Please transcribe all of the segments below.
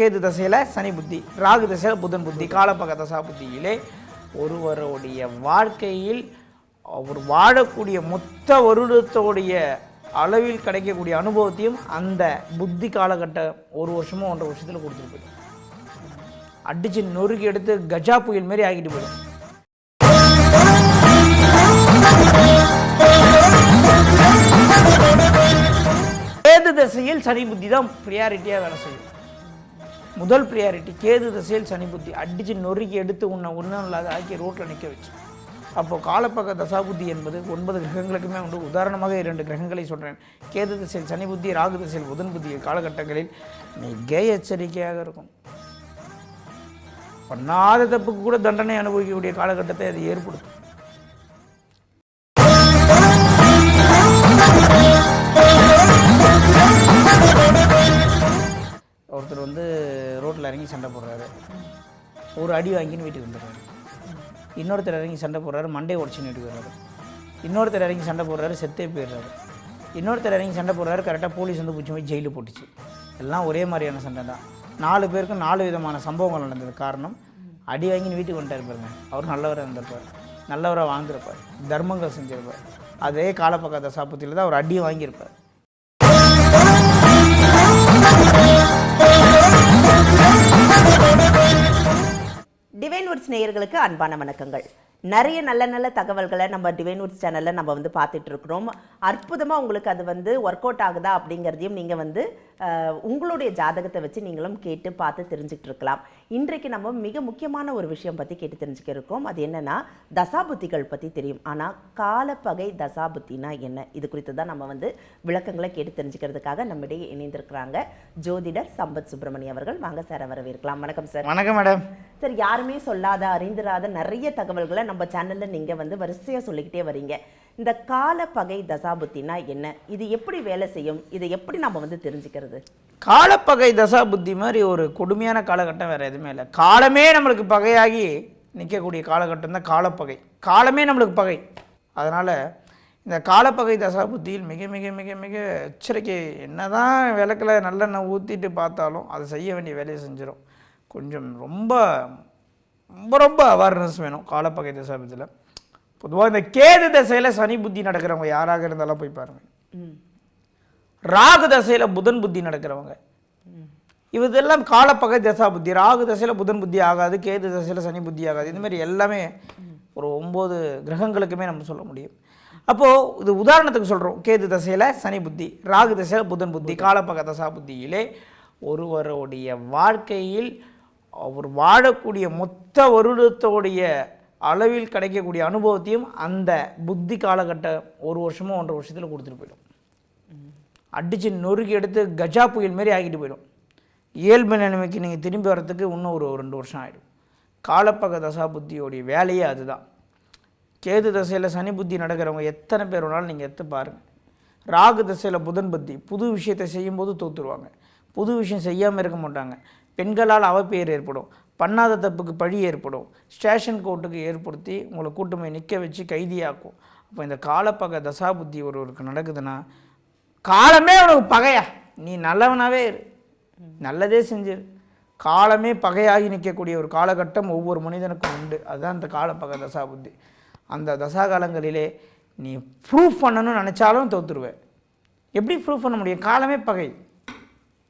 கேது தசையில் சனி புத்தி ராகு தசையில் புதன் புத்தி காலப்பக தசா புத்தியிலே ஒருவருடைய வாழ்க்கையில் அவர் வாழக்கூடிய மொத்த வருடத்தோடைய அளவில் கிடைக்கக்கூடிய அனுபவத்தையும் அந்த புத்தி காலகட்ட ஒரு வருஷமோ ஒன்றரை வருஷத்தில் கொடுத்துட்டு போயிடும். அடிச்சு நொறுக்கி எடுத்து கஜா புயல் மாரி ஆகிட்டு போயிடும். கேது திசையில் சனி புத்தி தான் ப்ரியாரிட்டியாக வேலை செய்யும். முதல் ப்ரியாரிட்டி கேது திசையில் சனி புத்தி. அடிச்சு நொறுக்கி எடுத்து உன்னை ஒன்றும் இல்லாத ஆக்கி ரோட்டில் நிற்க வச்சு. அப்போது காலப்பக்க தசாபுத்தி என்பது ஒன்பது கிரகங்களுக்குமே உண்டு. உதாரணமாக இரண்டு கிரகங்களை சொல்கிறேன் கேது திசையில் சனி புத்தி ராகு திசையில் புதன் புத்தி காலகட்டங்களில் மிக எச்சரிக்கையாக இருக்கும். பண்ணாத தப்புக்கு கூட தண்டனை அனுபவிக்கக்கூடிய காலகட்டத்தை அது ஏற்படுத்தும். ஒருத்தர் வந்து இறங்கி சண்டை போடுறாரு. ஒரு அடி வாங்கின்னு வீட்டுக்கு வந்துடுறாரு. இன்னொருத்தர் இறங்கி சண்டை போடுறாரு மண்டையை உடச்சின்னு வீட்டுக்கு வர்றாரு. இன்னொருத்தர் இறங்கி சண்டை போடுறாரு செத்தே போயிடுறாரு. இன்னொருத்தர் இறங்கி சண்டை போடுறாரு கரெக்டாக போலீஸ் வந்து பிடிச்சி போய் ஜெயிலு போட்டுச்சு. எல்லாம் ஒரே மாதிரியான சண்டை தான். நாலு பேருக்கும் நாலு விதமான சம்பவங்கள் நடந்தது. காரணம் அடி வாங்கின்னு வீட்டுக்கு வந்துட்டார் பாருங்க. அவர் நல்லவராக இருந்திருப்பார். நல்லவராக வாழ்ந்திருப்பார். தர்மங்கள் செஞ்சிருப்பார். அதே காலப்பக்க தசாபத்தில் தான் அவர் அடியை வாங்கியிருப்பார். டிவைன் வுட்ஸ் நேயர்களுக்கு அன்பான வணக்கங்கள். நிறைய நல்ல நல்ல தகவல்களை நம்ம டிவைன் வுட்ஸ் சேனலில் நம்ம வந்து பார்த்துட்டு இருக்கிறோம் அற்புதமாக உங்களுக்கு அது வந்து ஒர்க் அவுட் ஆகுதா அப்படிங்கிறதையும் நீங்கள் வந்து உங்களுடைய ஜாதகத்தை வச்சு நீங்களும் கேட்டு பார்த்து தெரிஞ்சுக்கிட்டு இருக்கலாம் இன்றைக்கு நம்ம மிக முக்கியமான ஒரு விஷயம் பற்றி கேட்டு தெரிஞ்சுக்க இருக்கோம் அது என்னன்னா தசாபுத்திகள் பற்றி தெரியும். ஆனால் காலப்பகை தசாபுத்தினா என்ன? இது குறித்து தான் நம்ம வந்து விளக்கங்களை கேட்டு தெரிஞ்சுக்கிறதுக்காக நம்மிடையே இணைந்திருக்கிறாங்க ஜோதிடர் சம்பத் சுப்பிரமணியம் அவர்கள். வாங்க சார் வரவேற்கலாம். வணக்கம் சார். வணக்கம் மேடம். சரி யாருமே சொல்லாத அறிந்திராத நிறைய தகவல்களை நம்ம சேனலில் நீங்கள் வந்து வரிசையாக சொல்லிக்கிட்டே வரீங்க. இந்த காலப்பகை தசாபுத்தினா என்ன? இது எப்படி வேலை செய்யும்? இதை எப்படி நம்ம வந்து தெரிஞ்சுக்கிறது? காலப்பகை தசா புத்தி மாதிரி ஒரு கொடுமையான காலகட்டம் வேறு எதுவுமே இல்லை. காலமே நம்மளுக்கு பகையாகி நிற்கக்கூடிய காலகட்டம் தான் காலப்பகை. காலமே நம்மளுக்கு பகை. அதனால் இந்த காலப்பகை தசா புத்தியில் மிக மிக மிக மிக எச்சரிக்கை என்னதான் விளக்கில் நல்லெண்ணெய் ஊற்றிட்டு பார்த்தாலும் அதை செய்ய வேண்டிய வேலையை செஞ்சிடும் கொஞ்சம் ரொம்ப ரொம்ப ரொம்ப அவேர்னஸ் வேணும் காலப்பகை தசா புத்தியில் பொதுவாக இந்த கேது தசையில் சனி புத்தி நடக்கிறவங்க யாராக இருந்தாலும் போய் பாருங்கள் ராகு தசையில் புதன் புத்தி நடக்கிறவங்க. இதெல்லாம் காலப்பகை தசா புத்தி ராகு தசையில் புதன் புத்தி ஆகாது கேது தசையில் சனி புத்தி ஆகாது. இந்த மாதிரி எல்லாமே ஒரு ஒம்பது கிரகங்களுக்குமே நம்ம சொல்ல முடியும். அப்போது இது உதாரணத்துக்கு சொல்கிறோம் கேது தசையில் சனி புத்தி ராகு தசையில் புதன் புத்தி காலப்பக தசா புத்தியிலே ஒருவருடைய வாழ்க்கையில் அவர் வாழக்கூடிய மொத்த வருடத்தோடைய அளவில் கிடைக்கக்கூடிய அனுபவத்தையும் அந்த புத்தி காலகட்டம் ஒரு வருஷமோ ஒன்றரை வருஷத்தில் கொடுத்துட்டு போயிடும். அடித்து நொறுக்கி எடுத்து கஜா புயல் மாரி ஆகிட்டு போயிடும். இயல்பு நிலைமைக்கு நீங்கள் திரும்பி வரத்துக்கு இன்னும் ஒரு ரெண்டு வருஷம் ஆகிடும் காலப்பக தசா புத்தியோடைய வேலையே அதுதான். கேது தசையில் சனி புத்தி நடக்கிறவங்க எத்தனை பேர் வேணாலும் நீங்கள் எடுத்து பாருங்கள் ராகு தசையில் புதன் புத்தி புது விஷயத்தை செய்யும்போது தோற்றுருவாங்க புது விஷயம் செய்யாமல் இருக்க மாட்டாங்க. பெண்களால் அவப்பெயர் ஏற்படும் பண்ணாத தப்புக்கு பழி ஏற்படும் ஸ்டேஷன் கோர்ட்டுக்கு ஏற்படுத்தி உங்களை கூட்டமை நிற்க வச்சு கைதியாக்கும். அப்போ இந்த காலப்பக தசா புத்தி ஒருவருக்கு நடக்குதுன்னா காலமே உனக்கு பகையா? நீ நல்லவனாவே இரு. நல்லதே செஞ்சிரு. காலமே பகையாகி நிற்கக்கூடிய ஒரு காலகட்டம் ஒவ்வொரு மனிதனுக்கும் உண்டு. அதுதான் அந்த காலப்பக தசா புத்தி அந்த தசா காலங்களிலே நீ ப்ரூஃப் பண்ணணும்னு நினச்சாலும் தோத்துருவேன் எப்படி ப்ரூஃப் பண்ண முடியும்? காலமே பகை.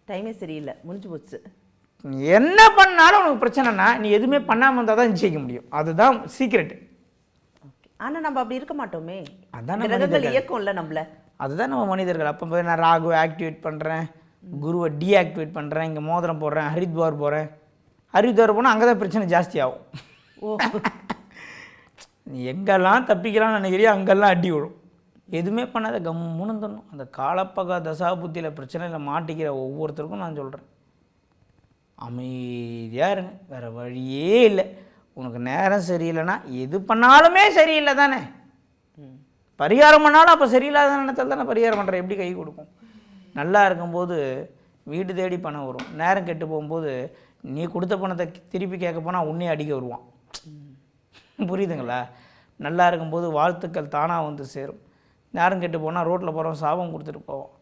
டைமே சரியில்லை. முடிஞ்சு போச்சு. என்ன பண்ணாலும் உனக்கு பிரச்சனைனா நீ எதுவுமே பண்ணாமல் இருந்தால் தான் ஜெயிக்க முடியும். அதுதான் சீக்ரெட் ஆனா நம்ம அப்படி இருக்க மாட்டோமே. அதான் கிரகங்கள் இயக்கம்ல நம்மள. அதுதான் நம்ம மனிதர்கள். அப்போ போய் நான் ராகுவை ஆக்டிவேட் பண்ணுறேன் குருவை டீஆக்டிவேட் பண்ணுறேன் இங்கே மோதிரம் போடுறேன் ஹரித்வார் போகிறேன் ஹரித்வார் போனால் அங்கே தான் பிரச்சனை ஜாஸ்தி ஆகும். ஓ. நீ எங்கெல்லாம் தப்பிக்கலாம்னு நினைக்கிறியோ அங்கெல்லாம் அடி விழும். எதுவுமே பண்ணாத கம்முன்னு தரணும் அந்த காலப்பக தசாபுத்தியில் பிரச்சனையில் மாட்டிக்கிற ஒவ்வொருத்தருக்கும் நான் சொல்கிறேன் அமைதியாக இருங்க. வேறு வழியே இல்லை. உனக்கு நேரம் சரியில்லைன்னா எது பண்ணாலுமே சரியில்லை தானே? பரிகாரம் பண்ணாலும் அப்போ சரியில்லாத நேரத்தில் தானே பரிகாரம் பண்ணுற எப்படி கை கொடுக்கும்? நல்லா இருக்கும்போது வீடு தேடி பணம் வரும். நேரம் கெட்டு போகும்போது நீ கொடுத்த பணத்தை திருப்பி கேட்க போனால் உன்னையே அடிக்க வருவான். புரியுதுங்களா? நல்லா இருக்கும்போது வாழ்த்துக்கள் தானாக வந்து சேரும். நேரம் கெட்டு போனால் ரோட்டில் போகிறோம் சாபம் கொடுத்துட்டு போவோம்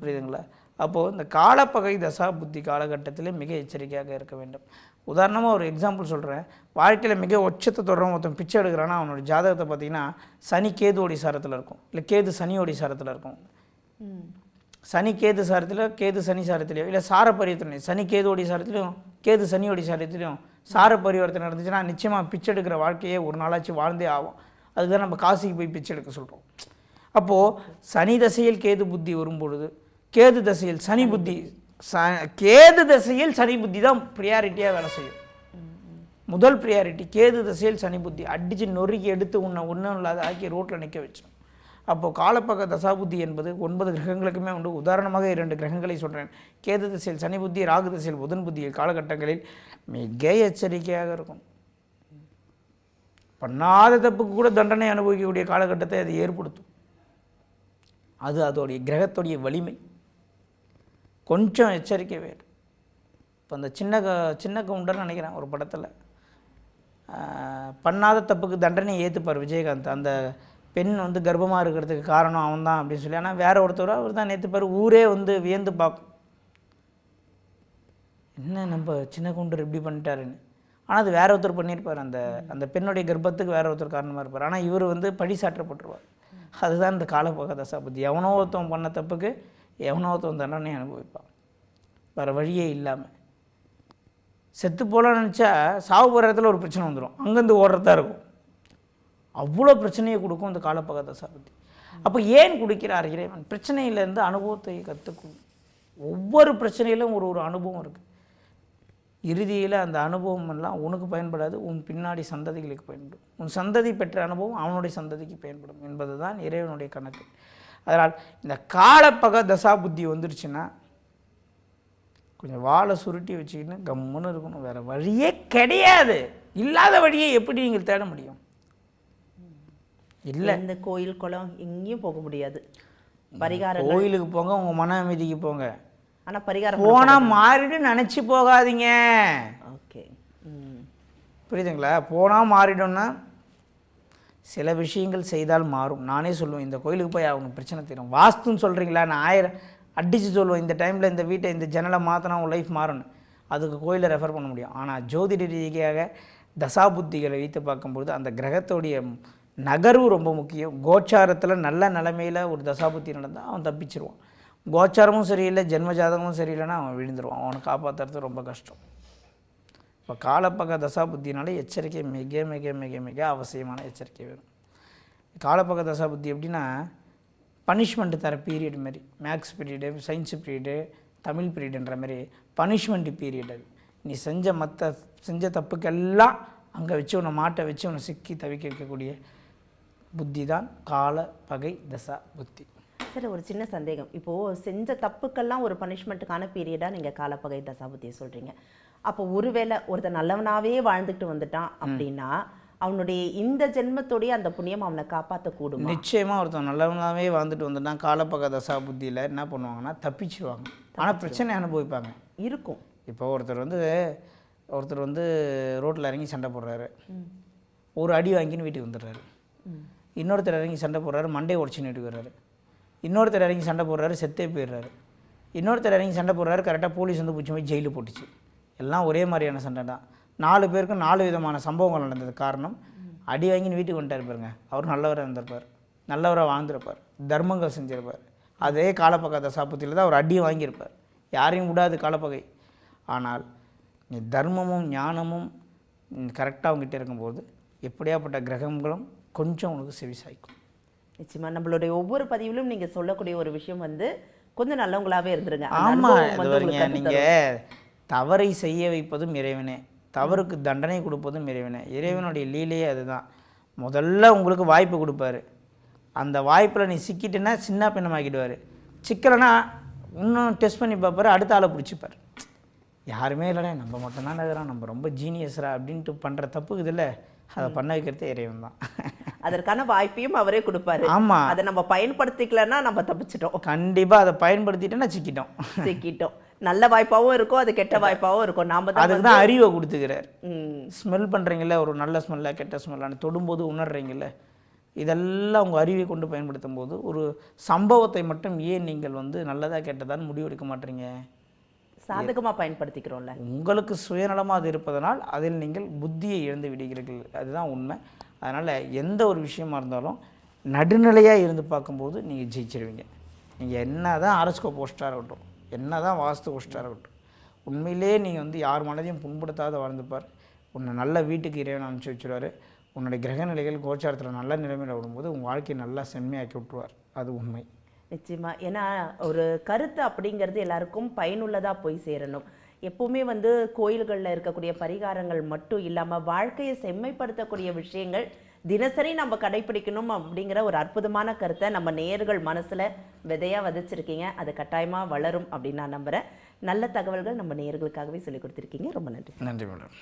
புரியுதுங்களா? அப்போது இந்த காலப்பகை தசா புத்தி காலகட்டத்தில் மிக எச்சரிக்கையாக இருக்க வேண்டும். உதாரணமாக ஒரு எக்ஸாம்பிள் சொல்கிறேன் வாழ்க்கையில் மிக உச்சத்தை தொடரும் ஒருத்தன் பிச்சை எடுக்கிறான்னா அவனோட ஜாதகத்தை பார்த்தீங்கன்னா சனி கேதுவோடி சாரத்தில் இருக்கும். இல்லை கேது சனியோடி சாரத்தில் இருக்கும். சனி கேது சாரத்தில் கேது சனி சாரத்திலையோ இல்லை சார பரிவர்த்தனை சனி கேதுவோடி சாரத்திலையும் கேது சனியோடி சாரத்திலையும் சார பரிவர்த்தனை நடந்துச்சுன்னா நிச்சயமாக பிச்சை எடுக்கிற வாழ்க்கையே ஒரு நாளாச்சு வாழ்ந்தே ஆகும். அதுதான் நம்ம காசிக்கு போய் பிச்சை எடுக்க சொல்கிறோம் அப்போது சனி தசையில் கேது புத்தி வரும்பொழுது கேது தசையில் சனி புத்தி ச கேது தசையில் சனி புத்தி தான் ப்ரியாரிட்டியாக வேலை செய்யும். முதல் ப்ரியாரிட்டி கேது தசையில் சனி புத்தி. அடித்து நொறுக்கி எடுத்து உன்னை ஒன்றும் இல்லாத ஆக்கி ரோட்டில் நிற்க வச்சோம் அப்போது காலப்பக்க தசாபுத்தி என்பது ஒன்பது கிரகங்களுக்குமே உண்டு. உதாரணமாக இரண்டு கிரகங்களை சொல்கிறேன் கேது திசையில் சனி புத்தி ராகு திசையில் புதன் புத்தி காலகட்டங்களில் மிக எச்சரிக்கையாக இருக்கும். பண்ணாத தப்புக்கு கூட தண்டனை அனுபவிக்கக்கூடிய காலகட்டத்தை அது ஏற்படுத்தும். அது அதோடைய கிரகத்துடைய வலிமை. கொஞ்சம் எச்சரிக்கை வேண்டும் இப்போ அந்த சின்ன க சின்ன கவுண்டர்னு நினைக்கிறேன் ஒரு படத்தில். பண்ணாத தப்புக்கு தண்டனை ஏற்றுப்பார் விஜயகாந்த். அந்த பெண் வந்து கர்ப்பமாக இருக்கிறதுக்கு காரணம் அவன் தான் அப்படின்னு சொல்லி. ஆனால் வேற ஒருத்தர் அவர் தான் ஏற்றுப்பார் ஊரே வந்து வியந்து பார்க்கும். என்ன நம்ம சின்ன கவுண்டர் இப்படி பண்ணிட்டாருன்னு. ஆனால் அது வேற ஒருத்தர் பண்ணியிருப்பார். அந்த அந்த பெண்ணுடைய கர்ப்பத்துக்கு வேற ஒருத்தர் காரணமாக இருப்பார். ஆனால் இவர் வந்து பழி சாற்றப்பட்டுருவார். அதுதான் இந்த காலப்போக தசாபுத்தி எவனோ ஒருத்தவன் பண்ண தப்புக்கு எவனோ ஒருத்தவன் தண்டனை அனுபவிப்பான். வேறு வழியே இல்லாமல் செத்து போகலான்னு நினச்சா சாவு போகிற இடத்துல ஒரு பிரச்சனை வந்துடும் அங்கேருந்து ஓடுறதா இருக்கும். அவ்வளோ பிரச்சனையை கொடுக்கும் இந்த காலப்பகத்தை சாப்பிட்டு அப்போ ஏன் கொடுக்கிறார் இறைவன்? பிரச்சனையிலேருந்து அனுபவத்தை கற்றுக்கும் ஒவ்வொரு பிரச்சனையிலும் ஒரு ஒரு அனுபவம் இருக்குது இறுதியில் அந்த அனுபவம் எல்லாம் உனக்கு பயன்படாது உன் பின்னாடி சந்ததிகளுக்கு பயன்படும். உன் சந்ததி பெற்ற அனுபவம் அவனுடைய சந்ததிக்கு பயன்படும் என்பது தான் இறைவனுடைய கணக்கு. அதனால் இந்த காலப்பக தசா புத்தி வந்துருச்சுன்னா கொஞ்சம் வாழை சுருட்டி வச்சுக்கின்னு கம்முன்னு இருக்கணும். வேறு வழியே கிடையாது. இல்லாத வழியை எப்படி நீங்கள் தேட முடியும்? இல்லை. எந்த கோயில் குளம் எங்கேயும் போக முடியாது. பரிகாரம் கோயிலுக்கு போங்க உங்கள் மன அமைதிக்கு போங்க. ஆனா பரிகாரம் போனால் மாறிடு நினச்சி போகாதீங்க. ஓகே. புரியுதுங்களா? போனால் மாறிடும்னா சில விஷயங்கள் செய்தால் மாறும். நானே சொல்லுவேன் இந்த கோயிலுக்கு போய் அவங்க பிரச்சனை தீரும். வாஸ்துன்னு சொல்கிறீங்களா நான் ஆயிரம் அடித்து சொல்லுவேன் இந்த டைமில் இந்த வீட்டை இந்த ஜன்னலை மாற்றினா உன் லைஃப் மாறணும் அதுக்கு கோயிலை ரெஃபர் பண்ண முடியும். ஆனால் ஜோதிட ரீதியாக தசாபுத்திகளை வைத்து பார்க்கும்பொழுது அந்த கிரகத்தோடைய நகர்வு ரொம்ப முக்கியம். கோச்சாரத்தில் நல்ல நிலைமையில் ஒரு தசாபுத்தி நடந்தால் அவன் தப்பிச்சிருவான். கோச்சாரமும் சரியில்லை ஜென்ம ஜாதகமும் சரியில்லைன்னா அவன் விழுந்துருவான். அவனை காப்பாற்றுறது ரொம்ப கஷ்டம். இப்போ காலப்பக தசாபுத்தினால எச்சரிக்கை மிக மிக மிக மிக அவசியமான எச்சரிக்கை வேணும். காலப்பக தசாபுத்தி எப்படின்னா பனிஷ்மெண்ட் தர பீரியட் மாதிரி maths period science period Tamil பீரியடுன்ற மாதிரி பனிஷ்மெண்ட் பீரியட் அது. நீ செஞ்ச மற்ற செஞ்ச தப்புக்கெல்லாம் அங்கே வச்சு உன்னை மாட்டை வச்சு உன்னை சிக்கி தவிக்க வைக்கக்கூடிய புத்தி தான் கால பகை தசா புத்தி சரி ஒரு சின்ன சந்தேகம். இப்போது செஞ்ச தப்புக்கெல்லாம் ஒரு பனிஷ்மெண்ட்டுக்கான பீரியடாக நீங்கள் காலப்பகை தசா புத்தியை சொல்கிறீங்க அப்போ ஒருவேளை ஒருத்தன் நல்லவனாவே வாழ்ந்துட்டு வந்துட்டான் அப்படின்னா அவனுடைய இந்த ஜென்மத்தோடைய அந்த புண்ணியம் அவனை காப்பாற்ற கூடுமா நிச்சயமாக ஒருத்தன் நல்லவனாவே வாழ்ந்துட்டு வந்துட்டான் காலப்பக தசா புத்தியில் என்ன பண்ணுவாங்கன்னா தப்பிச்சிருவாங்க. ஆனால் பிரச்சனை அனுபவிப்பாங்க. இருக்கும். இப்போ ஒருத்தர் வந்து ஒருத்தர் வந்து ரோட்டில் இறங்கி சண்டை போடுறாரு. ஒரு அடி வாங்கின்னு வீட்டுக்கு வந்துடுறாரு. இன்னொருத்தர் இறங்கி சண்டை போடுறாரு மண்டையை உடச்சின்னு வீட்டுக்கு வர்றாரு. இன்னொருத்தர் இறங்கி சண்டை போடுறாரு செத்தே போயிடுறாரு. இன்னொருத்தர் இறங்கி சண்டை போடுறாரு கரெக்டாக போலீஸ் வந்து பிடிச்சி போய் ஜெயிலு போட்டுச்சு. எல்லாம் ஒரே மாதிரியான சண்டை தான். நாலு பேருக்கும் நாலு விதமான சம்பவங்கள் நடந்தது காரணம். அடி வாங்கின்னு வீட்டுக்கு வந்துட்டார் பாருங்க. அவர் நல்லவராக இருந்திருப்பார். நல்லவராக வாழ்ந்திருப்பார். தர்மங்கள் செஞ்சிருப்பார். அதே காலப்பக தசாபத்தியில் தான் அவர் அடியும் வாங்கியிருப்பார். யாரையும் விடாது காலப்பகை. ஆனால் நீ தர்மமும் ஞானமும் கரெக்டாக அவங்ககிட்ட இருக்கும்போது எப்படியாப்பட்ட கிரகங்களும் கொஞ்சம் உனக்கு செவிசாய்க்கும் நிச்சயமா. நம்மளுடைய ஒவ்வொரு பதிவிலும் நீங்க சொல்லக்கூடிய ஒரு விஷயம் வந்து கொஞ்சம் நல்லவங்களாவே இருந்துருங்க. ஆமாம் நீங்கள் தவறை செய்ய வைப்பதும் இறைவனே. தவறுக்கு தண்டனை கொடுப்பதும் இறைவனே. இறைவனுடைய லீலையே அதுதான். முதல்ல உங்களுக்கு வாய்ப்பு கொடுப்பாரு. அந்த வாய்ப்பில் நீ சிக்கிட்டேன்னா சின்ன பின்னமாக்கிடுவார். சிக்கலைன்னா இன்னும் டெஸ்ட் பண்ணி பார்ப்பாரு அடுத்த ஆளை பிடிச்சிப்பார். யாருமே இல்லைடா நம்ம மட்டும்தான் இருக்கிறோம். நம்ம ரொம்ப ஜீனியஸ்ரா அப்படின்ட்டு பண்ணுற தப்புக்கு இதில் அதை பண்ண வைக்கிறதே இறைவன் தான். அதற்கான வாய்ப்பையும் அவரே கொடுப்பாரு. ஆமாம் அதை நம்ம பயன்படுத்திக்கலன்னா நம்ம தப்பிச்சிட்டோம். கண்டிப்பாக அதை பயன்படுத்திட்டேன்னா சிக்கிட்டோம். சிக்கிட்டோம். நல்ல வாய்ப்பாவும் இருக்கும் அது கெட்ட வாய்ப்பாவும் இருக்கும். நாம தான் அதுக்கு தான் அறிவை கொடுத்துக்கிறார். ஸ்மெல் பண்ணுறீங்கள ஒரு நல்ல ஸ்மெல்லாக கெட்ட ஸ்மெல்லான்னு தொடும்போது உணர்றீங்கல்ல இதெல்லாம் உங்கள் அறிவை கொண்டு பயன்படுத்தும் போது ஒரு சம்பவத்தை மட்டும் ஏன் நீங்கள் வந்து நல்லதாக கெட்டதான்னு முடிவெடுக்க மாட்டீங்க? சாதகமா பயன்படுத்திக்கிறோம்ல. உங்களுக்கு சுயநலமாக அது இருப்பதனால் அதில் நீங்கள் புத்தியை இழந்து விடுகிறீர்கள். அதுதான் உண்மை. அதனால் எந்த ஒரு விஷயமா இருந்தாலும் நடுநிலையாக இருந்து பார்க்கும்போது நீங்கள் ஜெயிச்சிருவீங்க. நீங்கள் என்ன தான் அரஸ்கோ போஸ்டாக இருக்கட்டும் என்ன தான் வாஸ்து போஸ்டாக இருக்கட்டும். உண்மையிலே நீங்கள் வந்து யார் மனதையும் புண்படுத்தாத வாழ்ந்துப்பார். உன்னை நல்ல வீட்டுக்கு இறைவன் அனுப்பிச்சி வச்சுருவார். உன்னுடைய கிரக நிலைகள் கோச்சாரத்தில் நல்ல நிலைமையில் விடும்போது உங்கள் வாழ்க்கையை நல்லா செம்மையாக்கி விட்டுருவார். அது உண்மை. நிச்சயமாக ஏன்னா ஒரு கருத்து அப்படிங்கிறது எல்லாருக்கும் பயனுள்ளதாக போய் சேரணும். எப்பவுமே வந்து கோயில்களில் இருக்கக்கூடிய பரிகாரங்கள் மட்டும் இல்லாம வாழ்க்கையை செம்மைப்படுத்தக்கூடிய விஷயங்கள் தினசரி நம்ம கடைபிடிக்கணும் அப்படிங்கிற ஒரு அற்புதமான கருத்தை நம்ம நேயர்கள் மனசுல விதையா விதைச்சிருக்கீங்க. அது கட்டாயமா வளரும் அப்படின்னு நான் நம்புறேன். நல்ல தகவல்கள் நம்ம நேயர்களுக்காகவே சொல்லி கொடுத்துருக்கீங்க. ரொம்ப நன்றி. நன்றி மேடம்.